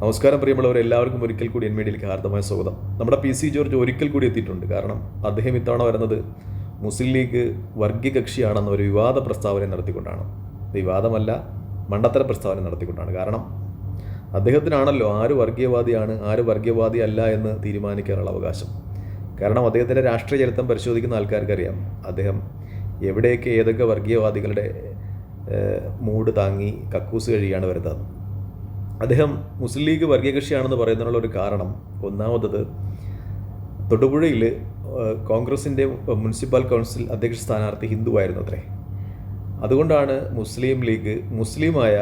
നമസ്കാരം പ്രിയമുള്ളവർ എല്ലാവർക്കും ഒരിക്കൽ കൂടി എൻ മീഡിയയിലേക്ക് ഹാർദമായ സ്വാഗതം. നമ്മുടെ പി സി ജോർജ് ഒരിക്കൽ കൂടി എത്തിയിട്ടുണ്ട്. കാരണം അദ്ദേഹം ഇത്തവണ വരുന്നത് മുസ്ലിം ലീഗ് വർഗീയ കക്ഷിയാണെന്ന ഒരു വിവാദ പ്രസ്താവന നടത്തിക്കൊണ്ടാണ്. വിവാദമല്ല മണ്ടത്തര പ്രസ്താവന നടത്തിക്കൊണ്ടാണ്. കാരണം അദ്ദേഹത്തിനാണല്ലോ ആര് വർഗീയവാദിയാണ് ആര് വർഗീയവാദി അല്ല എന്ന് തീരുമാനിക്കാനുള്ള അവകാശം. കാരണം അദ്ദേഹത്തിന്റെ രാഷ്ട്രീയ ചരിത്രം പരിശോധിക്കുന്ന ആൾക്കാർക്കറിയാം. അദ്ദേഹം എവിടെയൊക്കെ ഏതൊക്കെ വർഗീയവാദികളുടെ മൂട് താങ്ങി കക്കൂസ് കഴിയാണ് വരുന്നത്. അദ്ദേഹം മുസ്ലിം ലീഗ് വർഗീയ കക്ഷിയാണെന്ന് പറയുന്നതിനുള്ള ഒരു കാരണം ഒന്നാമത്തത് തൊടുപുഴയിൽ കോൺഗ്രസിന്റെ മുനിസിപ്പൽ കൗൺസിൽ അധ്യക്ഷ സ്ഥാനാർത്ഥി ഹിന്ദുവായിരുന്നു അത്രേ. അതുകൊണ്ടാണ് മുസ്ലിം ലീഗ് മുസ്ലിമായ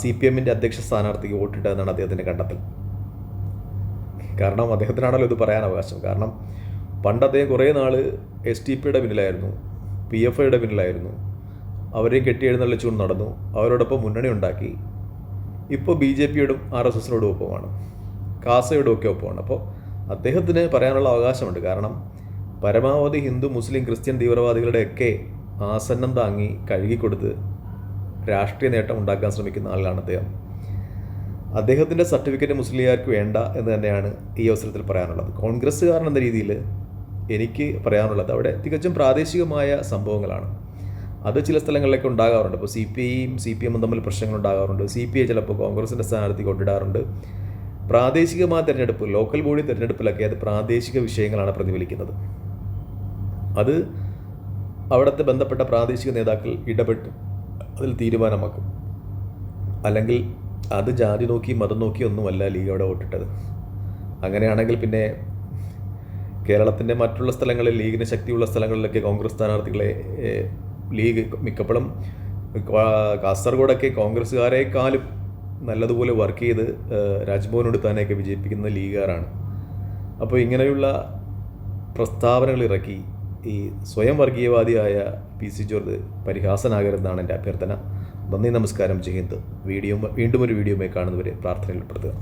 സി പി എമ്മിന്റെ അധ്യക്ഷ സ്ഥാനാർത്ഥിക്ക് വോട്ടിട്ടതെന്നാണ് അദ്ദേഹത്തിന്റെ കണ്ടെത്തൽ. കാരണം അദ്ദേഹത്തിനാണല്ലോ ഇത് പറയാൻ അവകാശം. കാരണം പണ്ട് അദ്ദേഹം കുറേ നാൾ എസ് ടി പിയുടെ പിന്നിലായിരുന്നു പി എഫ് ഐയുടെ പിന്നിലായിരുന്നു. അവരെ കെട്ടിയെഴുന്നള്ളിച്ചുകൊണ്ട് നടന്നു. അവരോടൊപ്പം മുന്നണി ഉണ്ടാക്കി. ഇപ്പോൾ ബി ജെ പിയോടും ആർ എസ് എസിനോടും ഒപ്പമാണ്. കാസയോടും ഒക്കെ ഒപ്പമാണ്. അപ്പോൾ അദ്ദേഹത്തിന് പറയാനുള്ള അവകാശമുണ്ട്. കാരണം പരമാവധി ഹിന്ദു മുസ്ലിം ക്രിസ്ത്യൻ തീവ്രവാദികളുടെയൊക്കെ ആസന്നം താങ്ങി കഴുകിക്കൊടുത്ത് രാഷ്ട്രീയ നേട്ടം ഉണ്ടാക്കാൻ ശ്രമിക്കുന്ന ആളാണ് അദ്ദേഹം. അദ്ദേഹത്തിന്റെ സർട്ടിഫിക്കറ്റ് മുസ്ലിംകാർക്ക് വേണ്ട എന്ന് തന്നെയാണ് ഈ അവസരത്തിൽ പറയാനുള്ളത്. കോൺഗ്രസ്സുകാരൻ എന്ന രീതിയിൽ എനിക്ക് പറയാനുള്ളത്. അവിടെ തികച്ചും പ്രാദേശികമായ സംഭവങ്ങളാണ്. അത് ചില സ്ഥലങ്ങളിലൊക്കെ ഉണ്ടാകാറുണ്ട്. ഇപ്പോൾ സി പി ഐയും സി പി എമ്മും തമ്മിൽ പ്രശ്നങ്ങൾ ഉണ്ടാകാറുണ്ട്. സി പി ഐ ചിലപ്പോൾ കോൺഗ്രസിന്റെ സ്ഥാനാർത്ഥി കൊണ്ടിടാറുണ്ട്. പ്രാദേശികമായ തിരഞ്ഞെടുപ്പ് ലോക്കൽ ബോഡി തിരഞ്ഞെടുപ്പിലൊക്കെ അത് പ്രാദേശിക വിഷയങ്ങളാണ് പ്രതിഫലിക്കുന്നത്. അത് അവിടുത്തെ ബന്ധപ്പെട്ട പ്രാദേശിക നേതാക്കൾ ഇടപെട്ട് അതിൽ തീരുമാനമാക്കും. അല്ലെങ്കിൽ അത് ജാതി നോക്കി മതം നോക്കി ഒന്നുമല്ല ലീഗ് അവിടെ വോട്ടിട്ടത്. അങ്ങനെയാണെങ്കിൽ പിന്നെ കേരളത്തിന്റെ മറ്റുള്ള സ്ഥലങ്ങളിൽ ലീഗിന് ശക്തിയുള്ള സ്ഥലങ്ങളിലൊക്കെ കോൺഗ്രസ് സ്ഥാനാർത്ഥികളെ ലീഗ് മിക്കപ്പോഴും കാസർഗോഡൊക്കെ കോൺഗ്രസ്സുകാരെക്കാളും നല്ലതുപോലെ വർക്ക് ചെയ്ത് രാജ്ഭവൻ എടുത്താനെയൊക്കെ വിജയിപ്പിക്കുന്ന ലീഗുകാരാണ്. അപ്പോൾ ഇങ്ങനെയുള്ള പ്രസ്താവനകൾ ഇറക്കി ഈ സ്വയം വർഗീയവാദിയായ പി സി ജോർജ് പരിഹാസനാകരുതെന്നാണ് എന്റെ അഭ്യർത്ഥന. നന്ദി നമസ്കാരം ജയ് വീഡിയോ വീണ്ടും ഒരു വീഡിയോമായി കാണുന്നവരെ പ്രാർത്ഥനയിൽ ഉൾപ്പെടുത്തുക.